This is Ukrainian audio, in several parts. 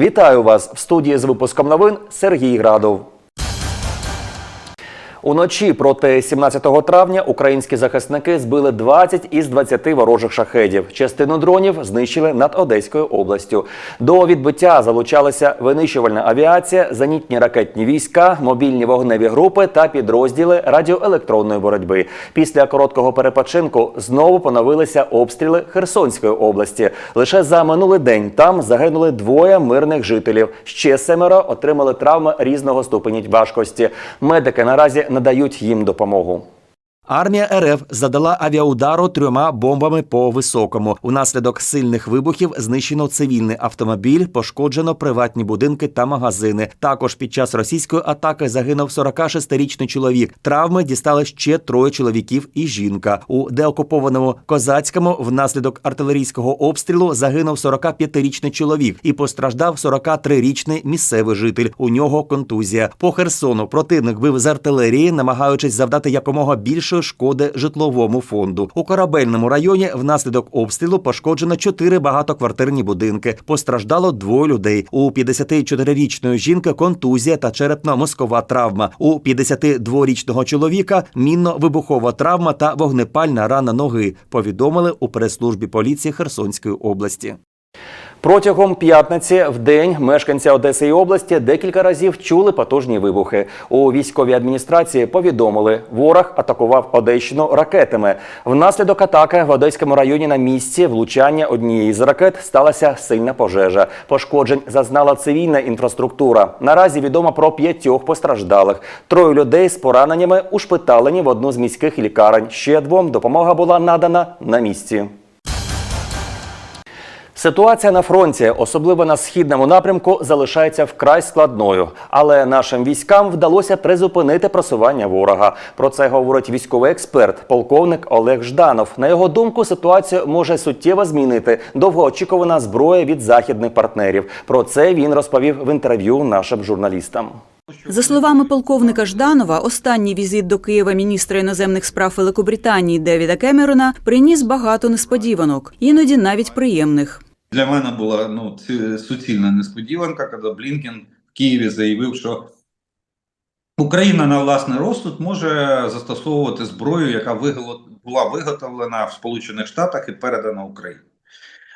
Вітаю вас в студії з випуском новин Сергій Градов. Уночі проти 17 травня українські захисники збили 20 із 20 ворожих шахедів. Частину дронів знищили над Одеською областю. До відбиття залучалися винищувальна авіація, зенітні ракетні війська, мобільні вогневі групи та підрозділи радіоелектронної боротьби. Після короткого перепочинку знову поновилися обстріли Херсонської області. Лише за минулий день там загинули двоє мирних жителів. Ще семеро отримали травми різного ступені важкості. Медики наразі надають їм допомогу. Армія РФ задала авіаудару трьома бомбами по високому. Унаслідок сильних вибухів знищено цивільний автомобіль, пошкоджено приватні будинки та магазини. Також під час російської атаки загинув 46-річний чоловік. Травми дістали ще троє чоловіків і жінка. У деокупованому козацькому внаслідок артилерійського обстрілу загинув 45-річний чоловік і постраждав 43-річний місцевий житель. У нього контузія. По Херсону противник бив з артилерії, намагаючись завдати якомога більшої шкоди житловому фонду. У корабельному районі внаслідок обстрілу пошкоджено чотири багатоквартирні будинки. Постраждало двоє людей. У 54-річної жінки контузія та черепно-мозкова травма. У 52-річного чоловіка мінно-вибухова травма та вогнепальна рана ноги. Повідомили у прес-службі поліції Херсонської області. Протягом п'ятниці в день мешканці Одеси і області декілька разів чули потужні вибухи. У військовій адміністрації повідомили, ворог атакував Одещину ракетами. Внаслідок атаки в Одеському районі на місці влучання однієї з ракет сталася сильна пожежа. Пошкоджень зазнала цивільна інфраструктура. Наразі відомо про п'ятьох постраждалих. Троє людей з пораненнями ушпиталені в одну з міських лікарень. Ще двом допомога була надана на місці. Ситуація на фронті, особливо на східному напрямку, залишається вкрай складною, але нашим військам вдалося призупинити просування ворога. Про це говорить військовий експерт, полковник Олег Жданов. На його думку, ситуацію може суттєво змінити довгоочікувана зброя від західних партнерів. Про це він розповів в інтерв'ю нашим журналістам. За словами полковника Жданова, останній візит до Києва міністра іноземних справ Великобританії Девіда Кемерона приніс багато несподіванок, іноді навіть приємних. Для мене була ну ці- суцільна несподіванка, коли Блінкен в Києві заявив, що Україна на власний розсуд може застосовувати зброю, яка була виготовлена в Сполучених Штатах і передана Україні.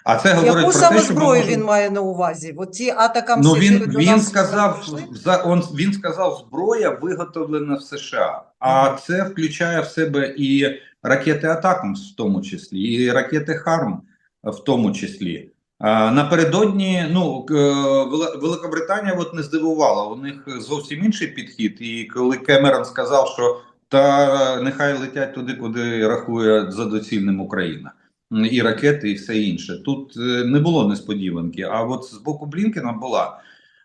А це говорить Яку про саме те, що зброю можемо- він має на увазі? От ці атакам Ну він він сказав за он він сказав зброя виголовлена в США, а це включає в себе і ракети Атакамс, в тому числі, і ракети Харм, в тому числі. Напередодні ну к- Великобританія от не здивувала. У них зовсім інший підхід. І коли Кемерон сказав, що та нехай летять туди, куди рахує за доцільним Україна. І ракети, і все інше. Тут е, не було несподіванки. А от з боку Блінкена була.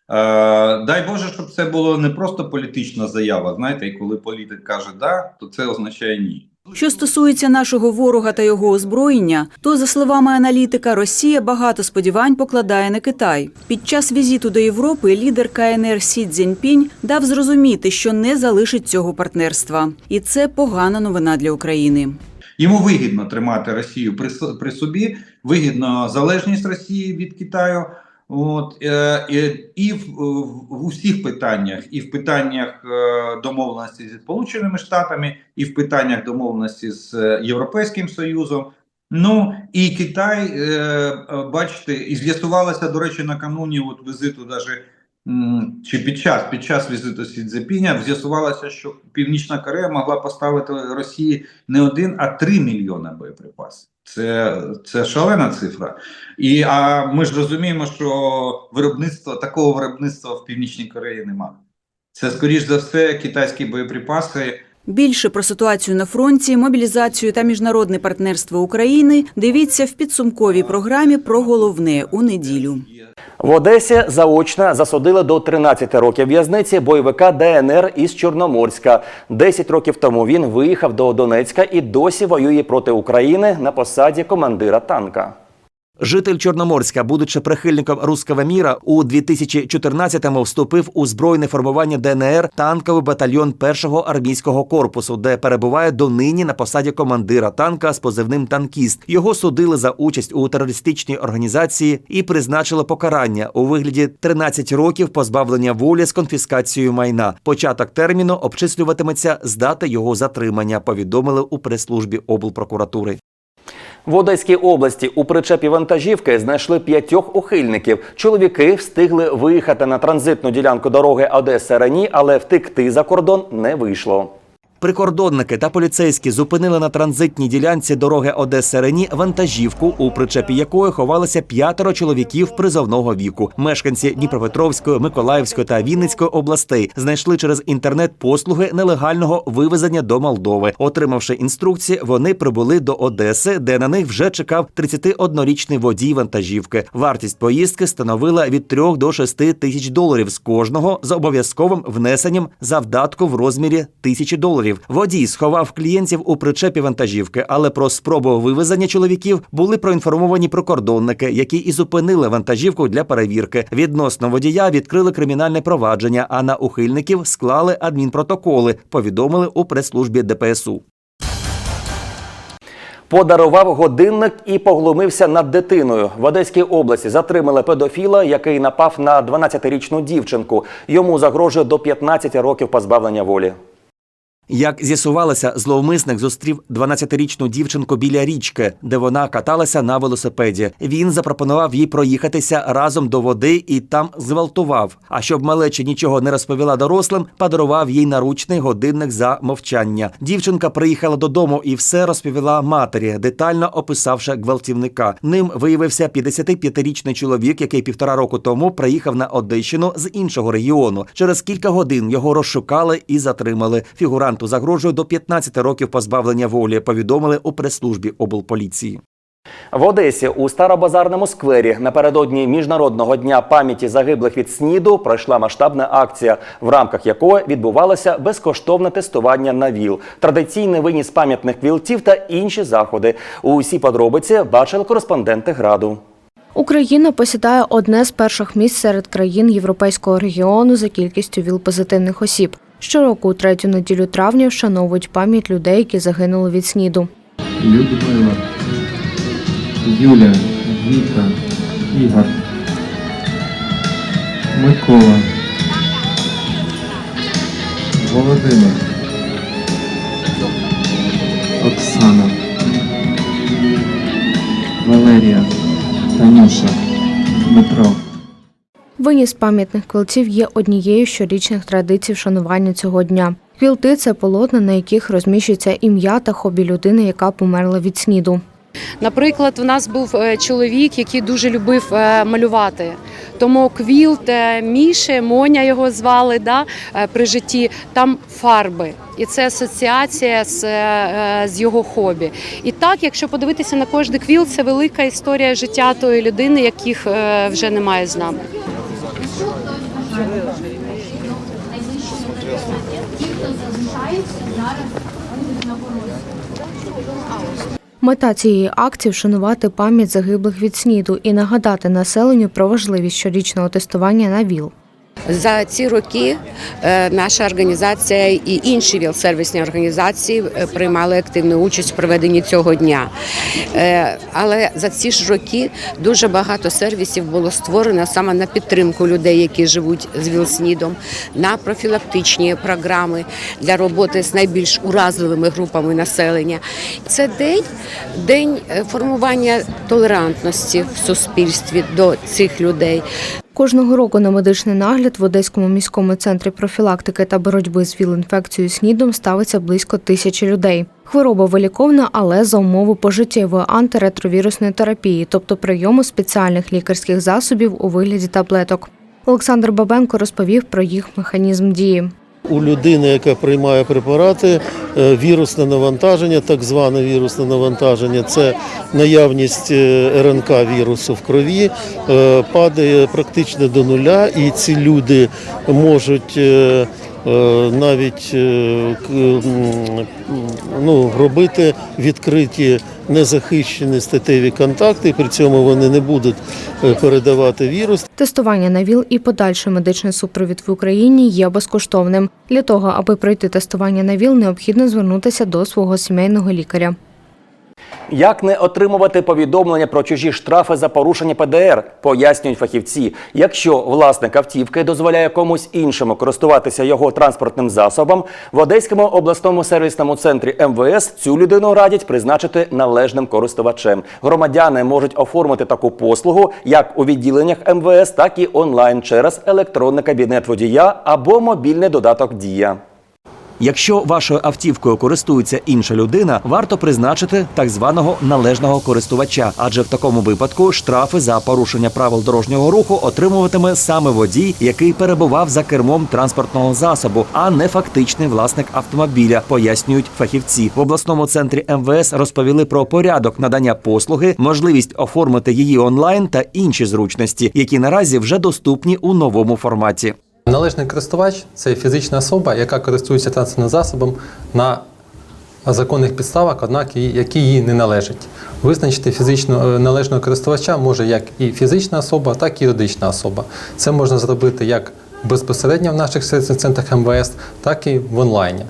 Е, дай Боже, щоб це було не просто політична заява. Знаєте, і коли політик каже да, то це означає ні. Що стосується нашого ворога та його озброєння, то за словами аналітика, Росія багато сподівань покладає на Китай. Під час візиту до Європи лідер КНР Сі Цзіньпінь дав зрозуміти, що не залишить цього партнерства, і це погана новина для України. Йому вигідно тримати Росію при, собі, вигідно залежність Росії від Китаю. От е, і, в, в, усіх питаннях, і в питаннях е, домовленості зі Сполученими Штатами, і в питаннях домовленості з е, Європейським Союзом. Ну і Китай, е, е, бачите, і з'ясувалося, до речі, накануні от візиту, даже чи під час під час візиту Сі Цзепіня, з'ясувалося, що Північна Корея могла поставити Росії не один, а три мільйони боєприпасів. Це, це шалена цифра. І а ми ж розуміємо, що виробництва такого виробництва в Північній Кореї немає. Це скоріш за все китайські боєприпаси. Більше про ситуацію на фронті, мобілізацію та міжнародне партнерство України дивіться в підсумковій програмі про головне у неділю. В Одесі заочно засудили до 13 років в'язниці бойовика ДНР із Чорноморська. 10 років тому він виїхав до Донецька і досі воює проти України на посаді командира танка. Житель Чорноморська, будучи прихильником руского міра, у 2014-му вступив у збройне формування ДНР танковий батальйон першого армійського корпусу, де перебуває донині на посаді командира танка з позивним танкіст. Його судили за участь у терористичній організації і призначили покарання у вигляді 13 років позбавлення волі з конфіскацією майна. Початок терміну обчислюватиметься з дати його затримання. Повідомили у прес-службі облпрокуратури. В Одеській області у причепі вантажівки знайшли п'ятьох ухильників. Чоловіки встигли виїхати на транзитну ділянку дороги Одеса Рені, але втекти за кордон не вийшло. Прикордонники та поліцейські зупинили на транзитній ділянці дороги Одеса Рені вантажівку, у причепі якої ховалися п'ятеро чоловіків призовного віку. Мешканці Дніпропетровської, Миколаївської та Вінницької областей знайшли через інтернет послуги нелегального вивезення до Молдови. Отримавши інструкції, вони прибули до Одеси, де на них вже чекав 31-річний водій вантажівки. Вартість поїздки становила від 3 до 6 тисяч доларів з кожного з обов'язковим внесенням завдатку в розмірі тисячі доларів. Водій сховав клієнтів у причепі вантажівки, але про спробу вивезення чоловіків були проінформовані прикордонники, які і зупинили вантажівку для перевірки. Відносно водія відкрили кримінальне провадження, а на ухильників склали адмінпротоколи. Повідомили у прес-службі ДПСУ. Подарував годинник і поглумився над дитиною. В Одеській області затримали педофіла, який напав на 12-річну дівчинку. Йому загрожує до 15 років позбавлення волі. Як з'ясувалося, зловмисник зустрів 12-річну дівчинку біля річки, де вона каталася на велосипеді. Він запропонував їй проїхатися разом до води і там зґвалтував. А щоб малеча нічого не розповіла дорослим, подарував їй наручний годинник за мовчання. Дівчинка приїхала додому і все розповіла матері, детально описавши гвалтівника. Ним виявився 55-річний чоловік, який півтора року тому приїхав на Одещину з іншого регіону. Через кілька годин його розшукали і затримали. Фігуранту загрожує до 15 років позбавлення волі. Повідомили у прес-службі облполіції. В Одесі у Старобазарному сквері напередодні міжнародного дня пам'яті загиблих від СНІДу пройшла масштабна акція, в рамках якої відбувалося безкоштовне тестування на ВІЛ, традиційний виніс пам'ятних квілтів та інші заходи. Усі подробиці бачили кореспонденти граду. Україна посідає одне з перших місць серед країн європейського регіону за кількістю ВІЛ-позитивних осіб. Щороку у третю неділю травня вшановують пам'ять людей, які загинули від СНІДу. Людмила, Юля, Віка, Ігор, Микола, Володимир, Оксана, Валерія, Танюша, Дмитро. Виніс пам'ятних квилтів є однією з щорічних традицій вшанування цього дня. Квілти це полотна, на яких розміщується ім'я та хобі людини, яка померла від СНІДу. Наприклад, у нас був е, чоловік, який дуже любив е, малювати. Тому квілт е, Міші, Моня його звали да, при житті, там фарби. І це асоціація з, з його хобі. І так, якщо подивитися на кожний квілт, це велика історія життя тої людини, яких вже немає з нами. Мета цієї акції вшанувати пам'ять загиблих від СНІДу і нагадати населенню про важливість щорічного тестування на ВІЛ. За ці роки е, наша організація і інші віл-сервісні організації е, приймали активну участь в проведенні цього дня. Е, Але за ці ж роки дуже багато сервісів було створено саме на підтримку людей, які живуть з ВІЛ-СНІДом, на профілактичні програми для роботи з найбільш уразливими групами населення. Це день, день формування толерантності в суспільстві до цих людей. Кожного року на медичний нагляд в Одеському міському центрі профілактики та боротьби з ВІЛ-інфекцією СНІДом ставиться близько тисячі людей. Хвороба виліковна, але за умови пожиттєвої антиретровірусної терапії, тобто прийому спеціальних лікарських засобів у вигляді таблеток. Олександр Бабенко розповів про їх механізм дії. У людини, яка приймає препарати, е, вірусне навантаження, так зване вірусне навантаження, це наявність е, РНК вірусу в крові, е, падає практично до нуля, і ці люди можуть навіть ну, робити відкриті незахищені статеві контакти, при цьому вони не будуть е, передавати вірус. Тестування на ВІЛ і подальший медичний супровід в Україні є безкоштовним. Для того, аби пройти тестування на ВІЛ, необхідно звернутися до свого сімейного лікаря. Як не отримувати повідомлення про чужі штрафи за порушення ПДР, пояснюють фахівці. Якщо власник автівки дозволяє комусь іншому користуватися його транспортним засобом, в Одеському обласному сервісному центрі МВС цю людину радять призначити належним користувачем. Громадяни можуть оформити таку послугу як у відділеннях МВС, так і онлайн через електронний кабінет водія або мобільний додаток Дія. Якщо вашою автівкою користується інша людина, варто призначити так званого належного користувача, адже в такому випадку штрафи за порушення правил дорожнього руху отримуватиме саме водій, який перебував за кермом транспортного засобу, а не фактичний власник автомобіля, пояснюють фахівці. В обласному центрі МВС розповіли про порядок надання послуги, можливість оформити її онлайн та інші зручності, які наразі вже доступні у новому форматі. Належний користувач це фізична особа, яка користується транспортним засобом на законних підставах, однак які їй не належать. Визначити фізично е, належного користувача може як і фізична особа, так і юридична особа. Це можна зробити як безпосередньо в наших сервісних центрах МВС, так і в онлайні.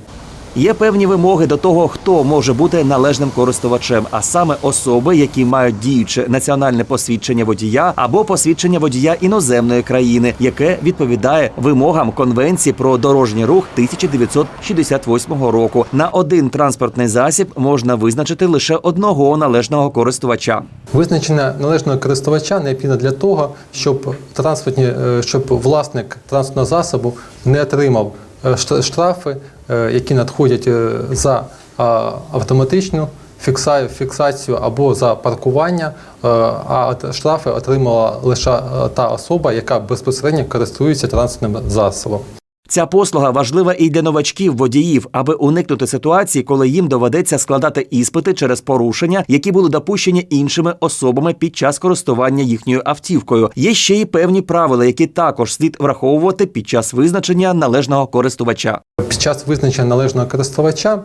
Є певні вимоги до того, хто може бути належним користувачем, а саме особи, які мають діюче національне посвідчення водія або посвідчення водія іноземної країни, яке відповідає вимогам Конвенції про дорожній рух 1968 року. На один транспортний засіб можна визначити лише одного належного користувача. Визначення належного користувача необхідно для того, щоб транспортні, е, щоб власник транспортного засобу не отримав е, штрафи, які надходять е, за автоматичну фікса- фіксацію або за паркування, е, а штрафи отримала лише е, та особа, яка безпосередньо користується транспортним засобом. Ця послуга важлива і для новачків водіїв, аби уникнути ситуації, коли їм доведеться складати іспити через порушення, які були допущені іншими особами під час користування їхньою автівкою. Є ще й певні правила, які також слід враховувати під час визначення належного користувача. Під час визначення належного користувача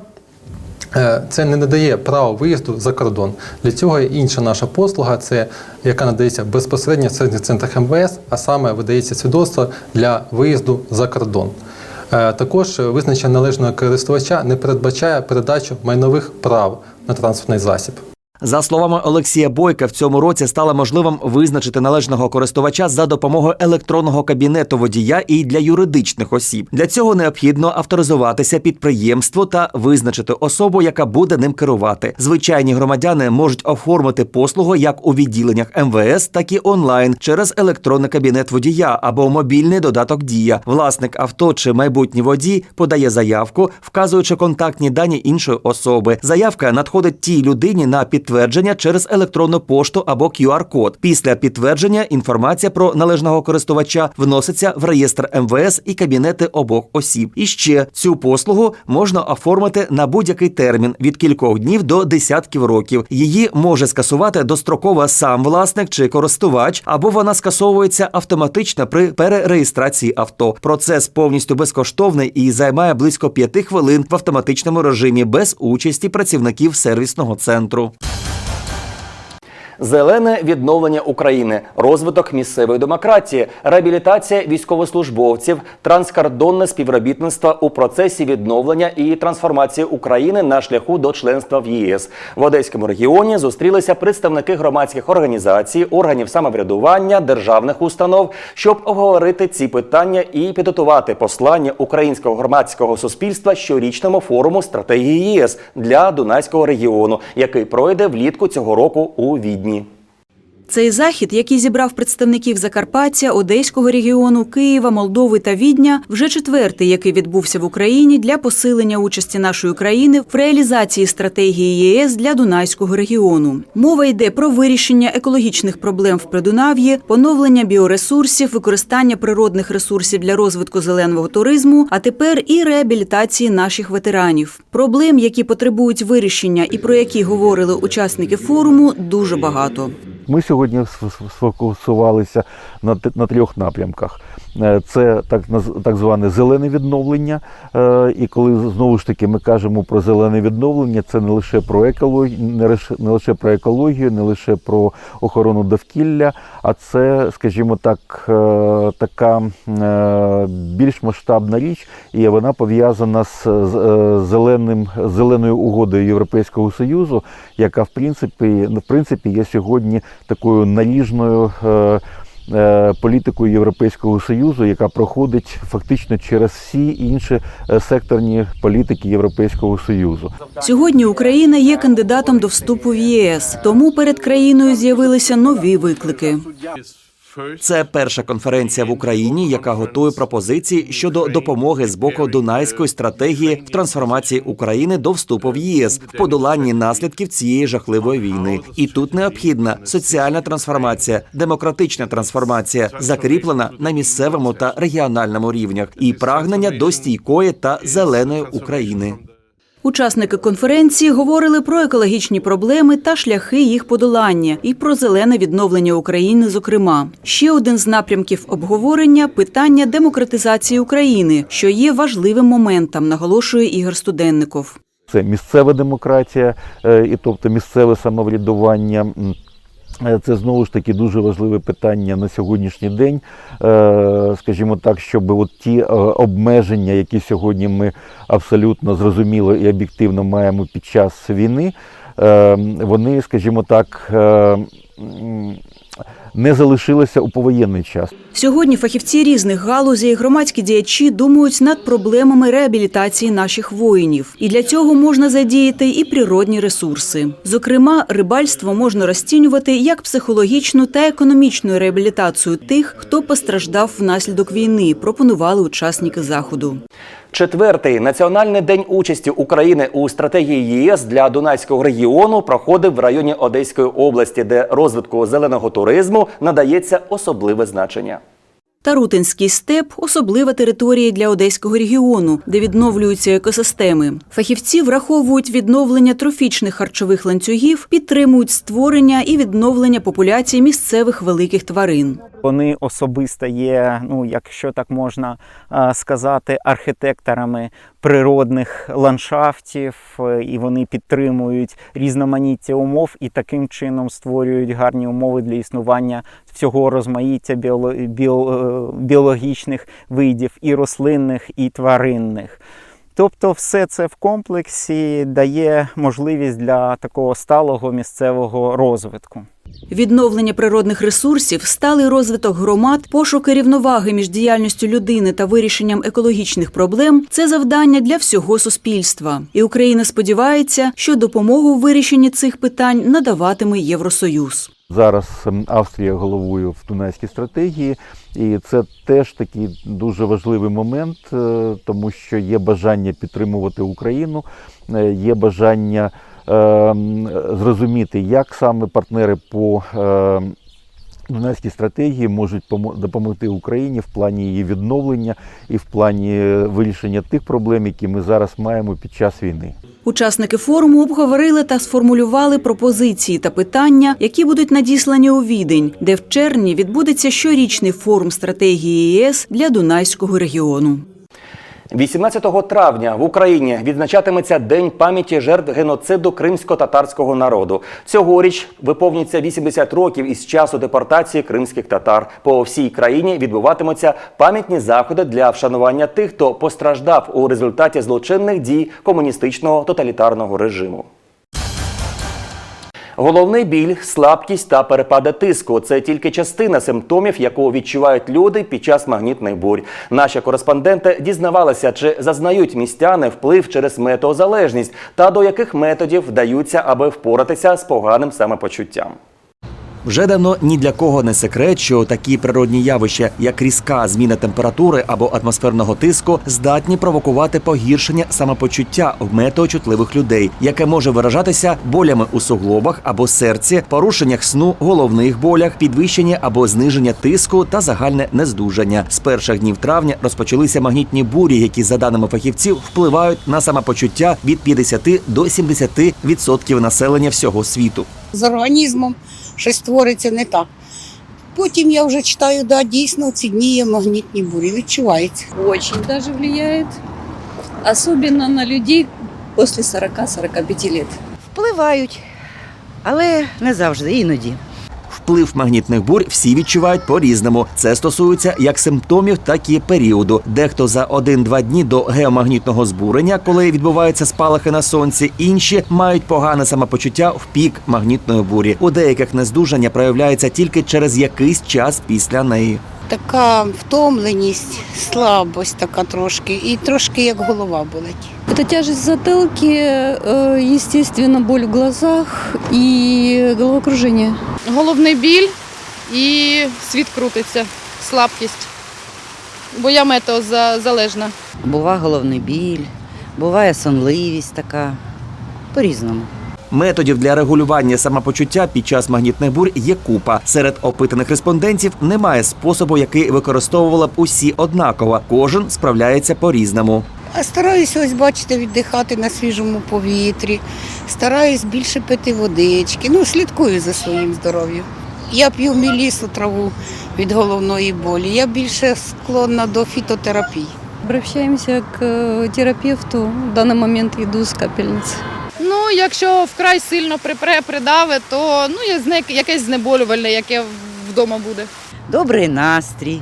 це не надає права виїзду за кордон. Для цього є інша наша послуга, це яка надається безпосередньо в центрах МВС, а саме видається свідоцтво для виїзду за кордон. Е, Також визначення належного користувача не передбачає передачу майнових прав на транспортний засіб. За словами Олексія Бойка, в цьому році стало можливим визначити належного користувача за допомогою електронного кабінету водія і для юридичних осіб. Для цього необхідно авторизуватися підприємству та визначити особу, яка буде ним керувати. Звичайні громадяни можуть оформити послугу як у відділеннях МВС, так і онлайн через електронний кабінет водія або мобільний додаток Дія. Власник авто чи майбутній водій подає заявку, вказуючи контактні дані іншої особи. Заявка надходить тій людині на підтвердження через електронну пошту або QR-код. Після підтвердження інформація про належного користувача вноситься в реєстр МВС і кабінети обох осіб. І ще цю послугу можна оформити на будь-який термін від кількох днів до десятків років. Її може скасувати достроково сам власник чи користувач, або вона скасовується автоматично при перереєстрації авто. Процес повністю безкоштовний і займає близько п'яти хвилин в автоматичному режимі без участі працівників сервісного центру. Зелене відновлення України, розвиток місцевої демократії, реабілітація військовослужбовців, транскордонне співробітництво у процесі відновлення і трансформації України на шляху до членства в ЄС. В Одеському регіоні зустрілися представники громадських організацій, органів самоврядування, державних установ, щоб обговорити ці питання і підготувати послання українського громадського суспільства щорічному форуму стратегії ЄС для Дунайського регіону, який пройде влітку цього року у Відні. Цей захід, який зібрав представників Закарпаття, Одеського регіону, Києва, Молдови та Відня, вже четвертий, який відбувся в Україні для посилення участі нашої країни в реалізації стратегії ЄС для Дунайського регіону. Мова йде про вирішення екологічних проблем в Придунав'ї, поновлення біоресурсів, використання природних ресурсів для розвитку зеленого туризму, а тепер і реабілітації наших ветеранів. Проблем, які потребують вирішення і про які говорили учасники форуму, дуже багато. Ми сьогодні сфокусувалися на, на трьох напрямках. Е, Це так, так зване зелене відновлення. Е, І коли знову ж таки ми кажемо про зелене відновлення, це не лише про екологію, не лише, про екологію, не лише про охорону довкілля, а це, скажімо так, е, така більш масштабна річ, і вона пов'язана з, зеленим зеленою угодою Європейського союзу, яка в принципі в принципі є сьогодні такою наріжною. е, е, Політикою Європейського союзу, яка проходить фактично через всі інші е, секторні політики Європейського союзу. Сьогодні Україна є кандидатом до вступу в ЄС, тому перед країною з'явилися нові виклики. Це перша конференція в Україні, яка готує пропозиції щодо допомоги з боку Дунайської стратегії в трансформації України до вступу в ЄС в подоланні наслідків цієї жахливої війни. І тут необхідна соціальна трансформація, демократична трансформація, закріплена на місцевому та регіональному рівнях, і прагнення до стійкої та зеленої України. Учасники конференції говорили про екологічні проблеми та шляхи їх подолання і про зелене відновлення України. Зокрема, ще один з напрямків обговорення питання демократизації України, що є важливим моментом, наголошує Ігор Студенников. Це місцева демократія, е, і тобто місцеве самоврядування. Е, Це знову ж таки дуже важливе питання на сьогоднішній день. Е, Скажімо так, щоб от ті е, обмеження, які сьогодні ми абсолютно зрозуміло і об'єктивно маємо під час війни, е, вони, скажімо так, е, м, не залишилися у повоєнний час. Сьогодні фахівці різних галузей громадські діячі думають над проблемами реабілітації наших воїнів, і для цього можна задіяти і природні ресурси. Зокрема, рибальство можна розцінювати як психологічну та економічну реабілітацію тих, хто постраждав внаслідок війни. Пропонували учасники заходу. Четвертий національний день участі України у стратегії ЄС для Дунайського регіону проходив в районі Одеської області, де розвитку зеленого туризму надається особливе значення. Тарутинський степ особлива територія для одеського регіону, де відновлюються екосистеми. Фахівці враховують відновлення трофічних харчових ланцюгів, підтримують створення і відновлення популяції місцевих великих тварин. Вони особисто є, ну якщо так можна сказати, архітекторами природних ландшафтів, е, і вони підтримують різноманіття умов і таким чином створюють гарні умови для існування всього розмаїття е, біологічних видів і рослинних, і тваринних. Тобто, все це в комплексі дає можливість для такого сталого місцевого розвитку. Відновлення природних ресурсів, сталий розвиток громад, пошуки рівноваги між діяльністю людини та вирішенням екологічних проблем це завдання для всього суспільства. І Україна сподівається, що допомогу в вирішенні цих питань надаватиме Євросоюз. Зараз ем, Австрія головує в Дунайській стратегії, і це теж такий дуже важливий момент, е, тому що є бажання підтримувати Україну, е, є бажання зрозуміти, як саме партнери по е, Дунайській стратегії можуть помо- допомогти Україні в плані її відновлення і в плані вирішення тих проблем, які ми зараз маємо під час війни. Учасники форуму обговорили та сформулювали пропозиції та питання, які будуть надіслані у відень, де в червні відбудеться щорічний форум стратегії ЄС для Дунайського регіону. 18 травня в Україні відзначатиметься День пам'яті жертв геноциду кримсько-татарського народу. Цьогоріч виповнюється 80 років із часу депортації кримських татар. По всій країні відбуватимуться пам'ятні заходи для вшанування тих, хто постраждав у результаті злочинних дій комуністичного тоталітарного режиму. Головний біль, слабкість та перепади тиску це тільки частина симптомів, якого відчувають люди під час магнітних бурь. Наші кореспонденти дізнавалися, чи зазнають містяни вплив через метеозалежність та до яких методів вдаються, аби впоратися з поганим самопочуттям. Вже давно ні для кого не секрет, що такі природні явища, як різка зміна температури або атмосферного тиску, здатні провокувати погіршення самопочуття в метеочутливих людей, яке може виражатися болями у суглобах або серці, порушеннях сну, головних болях, підвищення або зниження тиску та загальне нездужання. З перших днів травня розпочалися магнітні бурі, які, за даними фахівців, впливають на самопочуття від 50 до 70% відсотків населення всього світу. з організмом щось твориться не так. Потім я вже читаю, да, дійсно ці дні є магнітні бурі, відчувається. Очень даже влияет. Особенно на людей після 40-45 років. Впливають, але не завжди, іноді. Вплив магнітних бурь всі відчувають по-різному. Це стосується як симптомів, так і періоду. Дехто за один-два дні до геомагнітного збурення, коли відбуваються спалахи на сонці, інші мають погане самопочуття в пік магнітної бурі. У деяких нездужання проявляється тільки через якийсь час після неї. Така втомленість, слабость така трошки, і трошки як голова болить. Это тяжесть в затылке, э, естественно, боль в глазах и головокружение. Головний біль і світ крутиться, слабкість. Бо я метеозалежна. Буває головний біль, буває сонливість така. По-різному. Методів для регулювання самопочуття під час магнітних бурь є купа. Серед опитаних респондентів немає способу, який використовувала б усі однаково. Кожен справляється по-різному. А стараюся ось бачите, віддихати на свіжому повітрі, стараюсь більше пити водички. Ну, слідкую за своїм здоров'ям. Я п'ю мілісу траву від головної болі. Я більше склонна до фітотерапії. Обращаемся к э, терапевту. В данный момент иду с капельницы. Ну, якщо вкрай сильно припре, придаве, то ну, якесь знеболювальне, яке вдома буде. Добрий настрій,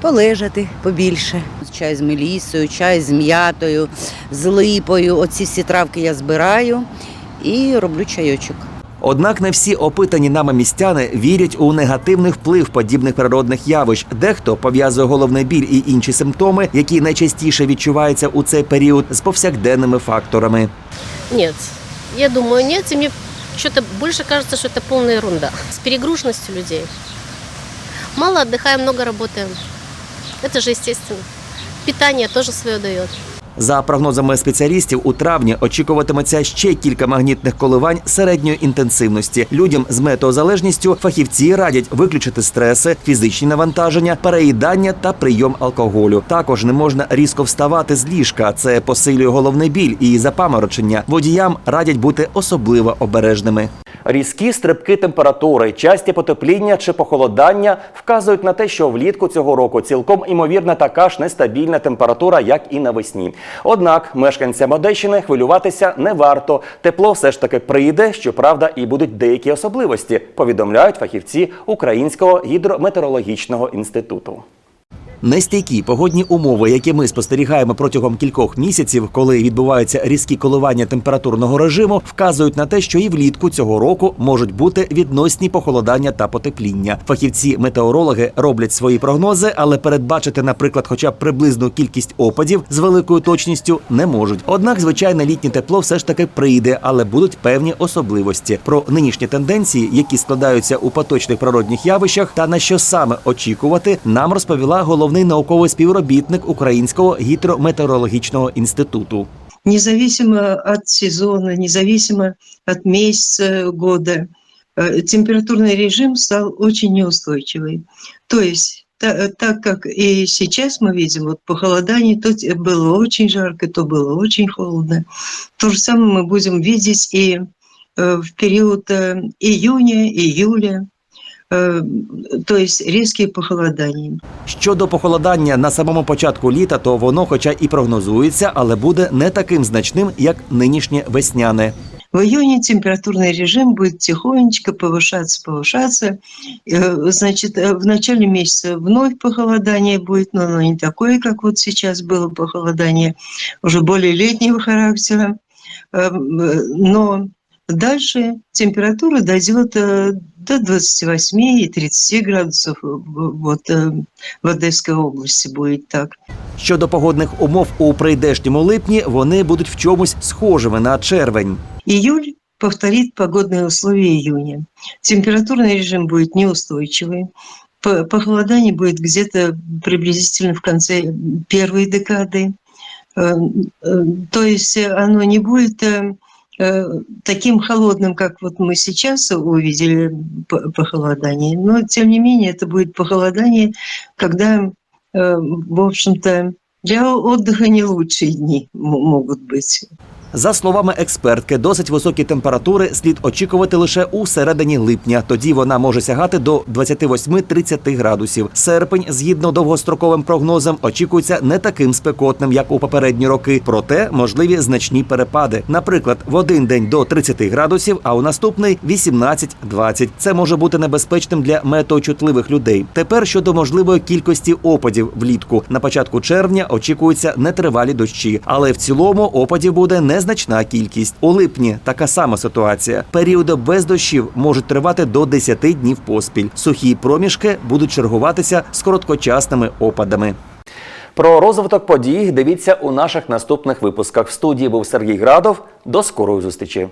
полежати побільше. Чай з мелісою, чай з м'ятою, з липою. Оці всі травки я збираю і роблю чайочок. Однак не всі опитані нами містяни вірять у негативний вплив подібних природних явищ. Дехто пов'язує головний біль і інші симптоми, які найчастіше відчуваються у цей період, з повсякденними факторами. Нет, я думаю, нет. И мне что-то больше кажется, что это полная ерунда. С перегруженностью людей. Мало отдыхаем, много работаем. Это же естественно. Питание тоже свое дает. За прогнозами спеціалістів, у травні очікуватиметься ще кілька магнітних коливань середньої інтенсивності. Людям з метеозалежністю фахівці радять виключити стреси, фізичні навантаження, переїдання та прийом алкоголю. Також не можна різко вставати з ліжка. Це посилює головний біль і запаморочення. Водіям радять бути особливо обережними. Різкі стрибки температури, часті потепління чи похолодання вказують на те, що влітку цього року цілком імовірна така ж нестабільна температура, як і навесні. Однак мешканцям Одещини хвилюватися не варто. Тепло все ж таки прийде, щоправда, і будуть деякі особливості, повідомляють фахівці Українського гідрометеорологічного інституту. Нестійкі погодні умови, які ми спостерігаємо протягом кількох місяців, коли відбуваються різкі коливання температурного режиму, вказують на те, що і влітку цього року можуть бути відносні похолодання та потепління. Фахівці метеорологи роблять свої прогнози, але передбачити, наприклад, хоча б приблизну кількість опадів з великою точністю не можуть. Однак, звичайне літнє тепло все ж таки прийде, але будуть певні особливості. Про нинішні тенденції, які складаються у поточних природних явищах, та на що саме очікувати, нам розповіла головний науковий співробітник Українського гідрометеорологічного інституту. независимо от сезона, независимо от месяца года, э, температурный режим стал очень неустойчивый. То есть та- так как и сейчас мы видим вот похолодание, то те- было очень жарко, то было очень холодно. То же самое мы будем видеть и э, в период э, июня, июля, э, то есть резкие похолодания. Щодо похолодання на самому початку літа, то воно, хоча і прогнозується, але буде не таким значним, як нинішнє весняне. В июне температурный режим будет тихонечко повышаться, повышаться. Э, Значит, э, в начале месяца вновь похолодание будет, но оно не такое, как вот сейчас было похолодание, уже более летнего характера. Эм, э, Но дальше температура дойдет э, до 28 и 30 градусов. В- Вот э, в Одесской области будет так. Щодо погодних умов у прийдешньому липні, вони будуть в чомусь схожими на червень. Июль повторит погодные условия июня. Температурный режим будет неустойчивый. По- Похолодание будет где-то приблизительно в конце первой декады. Э, э, То есть э, оно не будет э, э, таким холодным, как вот мы сейчас увидели по- похолодание. Но, тем не менее, это будет похолодание, когда, э, в общем-то, для отдыха не лучшие дни м- могут быть. За словами експертки, досить високі температури слід очікувати лише у середині липня. Тоді вона може сягати до 28-30 градусів. Серпень, згідно довгостроковим прогнозам, очікується не таким спекотним, як у попередні роки. Проте можливі значні перепади. Наприклад, в один день до 30 градусів, а у наступний 18-20. Це може бути небезпечним для метеочутливих людей. Тепер щодо можливої кількості опадів влітку. На початку червня очікуються нетривалі дощі, але в цілому опадів буде незначна кількість. У липні така сама ситуація. Періоди без дощів можуть тривати до 10 днів поспіль. Сухі проміжки будуть чергуватися з короткочасними опадами. Про розвиток подій дивіться у наших наступних випусках. В студії був Сергій Градов. До скорої зустрічі.